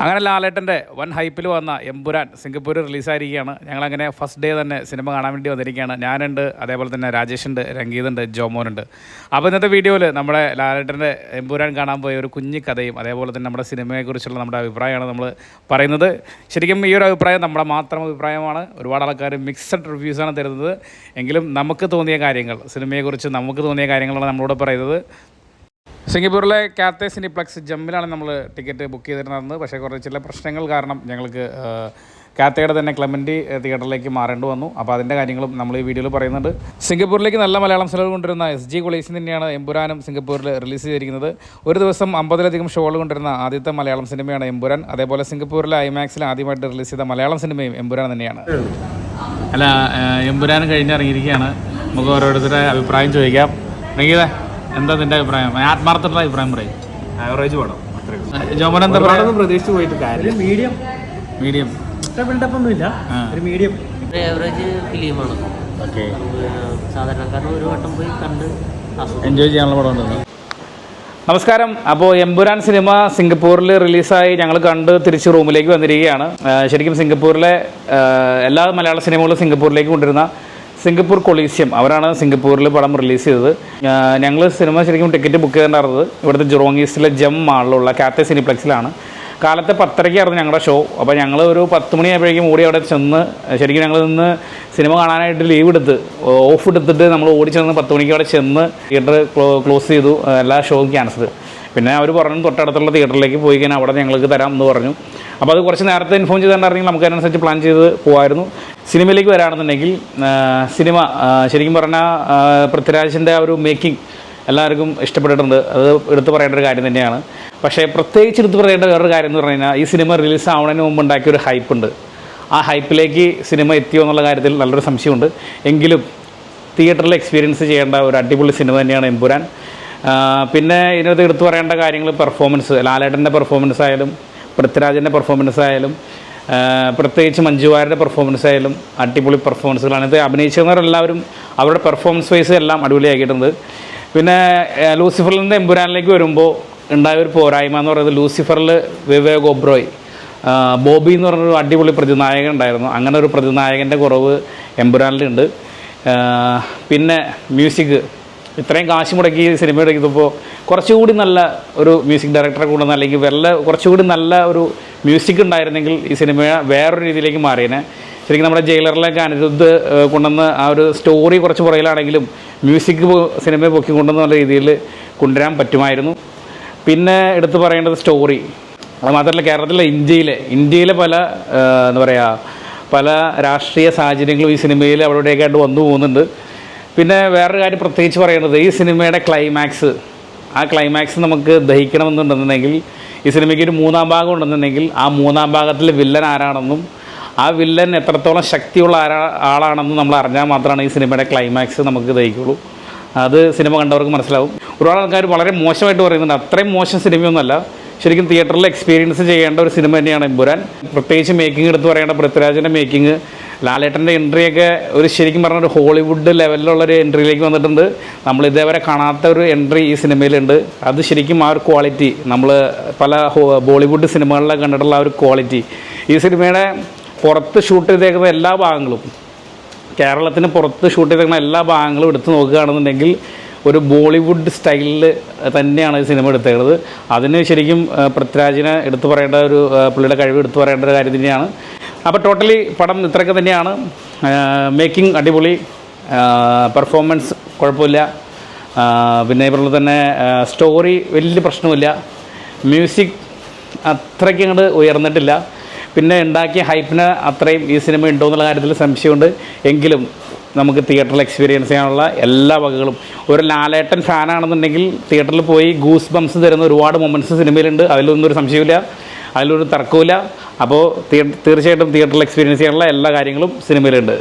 അങ്ങനെ ലാലേട്ടന്റെ വൻ ഹൈപ്പിൽ വന്ന എമ്പുരാൻ സിംഗപ്പൂർ റിലീസായിരിക്കുകയാണ്. ഞങ്ങളങ്ങനെ ഫസ്റ്റ് ഡേ തന്നെ സിനിമ കാണാൻ വേണ്ടി വന്നിരിക്കുകയാണ്. ഞാനുണ്ട് അതേപോലെ തന്നെ രാജേഷുണ്ട് രംഗീതുണ്ട് ജോമോനുണ്ട്. അപ്പോൾ ഇന്നത്തെ വീഡിയോയിൽ നമ്മുടെ ലാലേട്ടന്റെ എമ്പുരാൻ കാണാൻ പോയ ഒരു കുഞ്ഞു കഥയും അതേപോലെ തന്നെ നമ്മുടെ സിനിമയെക്കുറിച്ചുള്ള നമ്മുടെ അഭിപ്രായമാണ് നമ്മൾ പറയുന്നത്. ശരിക്കും ഈ ഒരു അഭിപ്രായം നമ്മുടെ മാത്രം അഭിപ്രായമാണ്. ഒരുപാട് ആൾക്കാർ മിക്സഡ് റിവ്യൂസാണ് തരുന്നത്. എങ്കിലും നമുക്ക് തോന്നിയ കാര്യങ്ങൾ സിനിമയെക്കുറിച്ച് നമുക്ക് തോന്നിയ കാര്യങ്ങളാണ് നമ്മളോട് പറയുന്നത്. സിംഗപ്പൂരിലെ കാത്തേ സിനിപ്ലക്സ് ജമ്മിലാണ് നമ്മൾ ടിക്കറ്റ് ബുക്ക് ചെയ്തിരുന്നത്. പക്ഷേ കുറേ ചില പ്രശ്നങ്ങൾ കാരണം ഞങ്ങൾക്ക് കാത്തയുടെ തന്നെ ക്ലെമന്റി തിയേറ്ററിലേക്ക് മാറേണ്ടി വന്നു. അപ്പോൾ അതിന്റെ കാര്യങ്ങളും നമ്മൾ ഈ വീഡിയോയിൽ പറയുന്നുണ്ട്. സിംഗപ്പൂരിലേക്ക് നല്ല മലയാളം സിനിമകൾ കൊണ്ടുവരുന്ന എസ് ജി കൊളീസിൽ തന്നെയാണ് എമ്പുരാനും സിംഗപ്പൂരിൽ റിലീസ് ചെയ്തിരിക്കുന്നത്. ഒരു ദിവസം അമ്പതിലധികം ഷോകൾ കൊണ്ടുവരുന്ന ആദ്യത്തെ മലയാളം സിനിമയാണ് എമ്പുരാൻ. അതേപോലെ സിംഗപ്പൂരിലെ ഐമാക്സിൽ ആദ്യമായിട്ട് റിലീസ് ചെയ്ത മലയാളം സിനിമയും എമ്പുരാൻ തന്നെയാണ്. അല്ല എമ്പുരാൻ കഴിഞ്ഞിറങ്ങിയിരിക്കുകയാണ്. നമുക്ക് ഓരോരുത്തരുടെ അഭിപ്രായം ചോദിക്കാം. എന്താ നിന്റെ അഭിപ്രായം? ആത്മാർത്ഥമുള്ള അഭിപ്രായം പറയും. ആവറേജ് പടം ജോമൻ എന്താ പറയാ? ഒരുപാടൊന്നും പ്രതീക്ഷിച്ച് പോയിട്ട് കാര്യം മീഡിയം മീഡിയം ബിൽഡപ്പ് ഒന്നുമില്ല. ഒരു മീഡിയം ആവറേജ് ഫിലിമാണ് ഓക്കെ. സാധാരണക്കാരൻ ഒരു വട്ടം പോയി കണ്ട് എൻജോയ് ചെയ്യാനുള്ള പടം ഉണ്ടല്ലോ. നമസ്കാരം. അപ്പോൾ എമ്പുരാൻ സിനിമ സിംഗപ്പൂരിൽ റിലീസായി. ഞങ്ങൾ കണ്ട് തിരിച്ച് റൂമിലേക്ക് വന്നിരിക്കുകയാണ്. ശരിക്കും സിംഗപ്പൂരിലെ എല്ലാ മലയാള സിനിമകളും സിംഗപ്പൂരിലേക്ക് കൊണ്ടുവരുന്ന സിംഗപ്പൂർ കൊളീസിയം. അവരാണ് സിംഗപ്പൂരിൽ പടം റിലീസ് ചെയ്തത്. ഞങ്ങൾ സിനിമ ശരിക്കും ടിക്കറ്റ് ബുക്ക് ചെയ്തിട്ടുണ്ടായിരുന്നത് ഇവിടുത്തെ ജുറോങ് ഈസ്റ്റിലെ ജം മാളിലുള്ള കാത്തെ സിനിപ്ലെക്സിലാണ് കാലത്തെ പത്തരയ്ക്കായിരുന്നു ഞങ്ങളുടെ ഷോ അപ്പോൾ ഞങ്ങൾ ഒരു പത്ത് മണിയായപ്പോഴേക്കും ഓടി അവിടെ ചെന്ന് ശരിക്കും ഞങ്ങൾ നിന്ന് സിനിമ കാണാനായിട്ട് ലീവ് എടുത്ത് ഓഫ് എടുത്തിട്ട് നമ്മൾ ഓടി ചെന്ന് പത്ത് മണിക്ക് അവിടെ ചെന്ന് തിയേറ്റർ ക്ലോസ് ചെയ്തു എല്ലാ ഷോയും ക്യാൻസൽ പിന്നെ അവർ പറഞ്ഞു തൊട്ടടുത്തുള്ള തിയേറ്ററിലേക്ക് പോയി കഴിഞ്ഞാൽ അവിടെ ഞങ്ങൾക്ക് തരാം എന്ന് പറഞ്ഞു. അപ്പോൾ അത് കുറച്ച് നേരത്തെ ഇൻഫോം ചെയ്തിട്ടുണ്ടെങ്കിൽ നമുക്ക് അതിനനുസരിച്ച് പ്ലാൻ ചെയ്ത് പോകുമായിരുന്നു സിനിമയിലേക്ക് വരാണെന്നുണ്ടെങ്കിൽ സിനിമ ശരിക്കും പറഞ്ഞാൽ പൃഥ്വിരാജിന്റെ ആ ഒരു മേക്കിംഗ് എല്ലാവർക്കും ഇഷ്ടപ്പെട്ടിട്ടുണ്ട്. അത് എടുത്തു പറയേണ്ട ഒരു കാര്യം തന്നെയാണ്. പക്ഷേ പ്രത്യേകിച്ച് എടുത്തു പറയേണ്ട വേറൊരു കാര്യം എന്ന് പറഞ്ഞു കഴിഞ്ഞാൽ ഈ സിനിമ റിലീസ് ആവുന്നതിന് മുമ്പ് ഉണ്ടാക്കിയ ഒരു ഹൈപ്പ് ഉണ്ട്. ആ ഹൈപ്പിലേക്ക് സിനിമ എത്തിയോ എന്നുള്ള കാര്യത്തിൽ നല്ലൊരു സംശയമുണ്ട്. എങ്കിലും തിയേറ്ററിൽ എക്സ്പീരിയൻസ് ചെയ്യേണ്ട ഒരു അടിപൊളി സിനിമ തന്നെയാണ് എമ്പുരാൻ. പിന്നെ ഇതിനകത്ത് എടുത്തു പറയേണ്ട കാര്യങ്ങൾ പെർഫോമൻസ് ലാലേട്ടന്റെ പെർഫോമൻസ് ആയാലും പൃഥ്വിരാജിന്റെ പെർഫോമൻസ് ആയാലും പ്രത്യേകിച്ച് മഞ്ജുവാരുടെ പെർഫോമൻസ് ആയാലും അടിപൊളി പെർഫോമൻസുകളാണ് ഇത് അഭിനയിച്ചവരെല്ലാവരും അവരുടെ പെർഫോമൻസ് വൈസ് എല്ലാം അടിപൊളിയാക്കിയിട്ടുണ്ട് പിന്നെ ലൂസിഫറിൽ നിന്ന് എമ്പുരാനിലേക്ക് വരുമ്പോൾ ഉണ്ടായ ഒരു പോരായ്മ എന്ന് പറയുന്നത് ലൂസിഫറിൽ വിവേക് ഒബ്രോയ് ബോബി എന്ന് പറഞ്ഞൊരു അടിപൊളി പ്രതിനായകൻ ഉണ്ടായിരുന്നു. അങ്ങനെ ഒരു പ്രതിനായകന്റെ കുറവ് എമ്പുരാനിലുണ്ട്. പിന്നെ മ്യൂസിക്. ഇത്രയും കാശ് മുടക്കി സിനിമ എടുക്കുമ്പോൾ കുറച്ചുകൂടി നല്ല ഒരു മ്യൂസിക് ഡയറക്ടറെ കൊണ്ടുവന്ന അല്ലെങ്കിൽ വല്ല കുറച്ചുകൂടി നല്ല ഒരു മ്യൂസിക് ഉണ്ടായിരുന്നെങ്കിൽ ഈ സിനിമ വേറൊരു രീതിയിലേക്ക് മാറിയേനെ. ശരിക്കും നമ്മുടെ ജയിലറിലേക്ക് അനിരുദ്ധ് കൊണ്ടുവന്ന് ആ ഒരു സ്റ്റോറി കുറച്ച് പുറകിലാണെങ്കിലും മ്യൂസിക് സിനിമയെ പൊക്കി കൊണ്ടുവന്ന നല്ല രീതിയിൽ കൊണ്ടുവരാൻ പറ്റുമായിരുന്നു. പിന്നെ എടുത്തു പറയേണ്ടത് സ്റ്റോറി അത് മാത്രമല്ല കേരളത്തിലെ ഇന്ത്യയിലെ ഇന്ത്യയിലെ പല എന്താ പറയുക പല രാഷ്ട്രീയ സാഹചര്യങ്ങളും ഈ സിനിമയിൽ അവിടെയൊക്കെ ആയിട്ട് വന്നു പോകുന്നുണ്ട്. പിന്നെ വേറൊരു കാര്യം പ്രത്യേകിച്ച് പറയുന്നത് ഈ സിനിമയുടെ ക്ലൈമാക്സ് ആ ക്ലൈമാക്സ് നമുക്ക് ദഹിക്കണമെന്നുണ്ടെന്നുണ്ടെങ്കിൽ ഈ സിനിമയ്ക്ക് ഒരു മൂന്നാം ഭാഗം ഉണ്ടെന്നുണ്ടെങ്കിൽ ആ മൂന്നാം ഭാഗത്തിൽ വില്ലൻ ആരാണെന്നും ആ വില്ലൻ എത്രത്തോളം ശക്തിയുള്ള ആരാ ആളാണെന്നും നമ്മൾ അറിഞ്ഞാൽ മാത്രമാണ് ഈ സിനിമയുടെ ക്ലൈമാക്സ് നമുക്ക് ദഹിക്കുള്ളൂ അത് സിനിമ കണ്ടവർക്ക് മനസ്സിലാവും. ഒരുപാട് ആൾക്കാർ വളരെ മോശമായിട്ട് പറയുന്നുണ്ട്. അത്രയും മോശം സിനിമയൊന്നുമല്ല. ശരിക്കും തിയേറ്ററിൽ എക്സ്പീരിയൻസ് ചെയ്യേണ്ട ഒരു സിനിമ തന്നെയാണ് എമ്പുരാൻ. പ്രത്യേകിച്ച് മേക്കിംഗ് എടുത്ത് പറയേണ്ട പൃഥ്വിരാജിന്റെ മേക്കിംഗ് ലാലേട്ടന്റെ എൻട്രിയൊക്കെ ഒരു ശരിക്കും പറഞ്ഞ ഒരു ഹോളിവുഡ് ലെവലിലുള്ള ഒരു എൻട്രിയിലേക്ക് വന്നിട്ടുണ്ട്. നമ്മൾ ഇതേവരെ കാണാത്ത ഒരു എൻട്രി ഈ സിനിമയിലുണ്ട്. അത് ശരിക്കും ആ ഒരു ക്വാളിറ്റി നമ്മൾ പല ബോളിവുഡ് സിനിമകളിലൊക്കെ കണ്ടിട്ടുള്ള ആ ഒരു ക്വാളിറ്റി. ഈ സിനിമയുടെ പുറത്ത് ഷൂട്ട് ചെയ്തേക്കുന്ന എല്ലാ ഭാഗങ്ങളും കേരളത്തിന് പുറത്ത് ഷൂട്ട് ചെയ്തേക്കുന്ന എല്ലാ ഭാഗങ്ങളും എടുത്ത് നോക്കുകയാണെന്നുണ്ടെങ്കിൽ ഒരു ബോളിവുഡ് സ്റ്റൈലിൽ തന്നെയാണ് ഈ സിനിമ എടുത്തേക്കുന്നത്. അതിന് ശരിക്കും പൃഥ്വിരാജിനെ എടുത്തു പറയേണ്ട ഒരു പുള്ളിയുടെ കഴിവ് എടുത്തു പറയേണ്ട ഒരു കാര്യം തന്നെയാണ്. അപ്പോൾ ടോട്ടലി പടം ഇത്രയൊക്കെ തന്നെയാണ്. മേക്കിംഗ് അടിപൊളി പെർഫോമൻസ് കുഴപ്പമില്ല. പിന്നെ ഇവരുടെ തന്നെ സ്റ്റോറി വലിയ പ്രശ്നമില്ല മ്യൂസിക് അത്രയ്ക്ക് അങ്ങോട്ട് ഉയർന്നിട്ടില്ല. പിന്നെ ഉണ്ടാക്കിയ ഹൈപ്പിന് അത്രയും ഈ സിനിമ ഉണ്ടോ എന്നുള്ള കാര്യത്തിൽ സംശയമുണ്ട്. എങ്കിലും നമുക്ക് തിയേറ്ററിൽ എക്സ്പീരിയൻസ് ചെയ്യാനുള്ള എല്ലാ വകകളും. ഒരു ലാലേട്ടൻ ഫാനാണെന്നുണ്ടെങ്കിൽ തിയേറ്ററിൽ പോയി ഗൂസ് ബംസ് തരുന്ന ഒരുപാട് മൊമെന്റ്സ് സിനിമയിലുണ്ട് അതിലൊന്നും ഒരു സംശയമില്ല അതിലൊരു തർക്കമില്ല അപ്പോൾ തീർച്ചയായിട്ടും തിയേറ്ററിൽ എക്സ്പീരിയൻസ് ചെയ്യാനുള്ള എല്ലാ കാര്യങ്ങളും സിനിമയിലുണ്ട്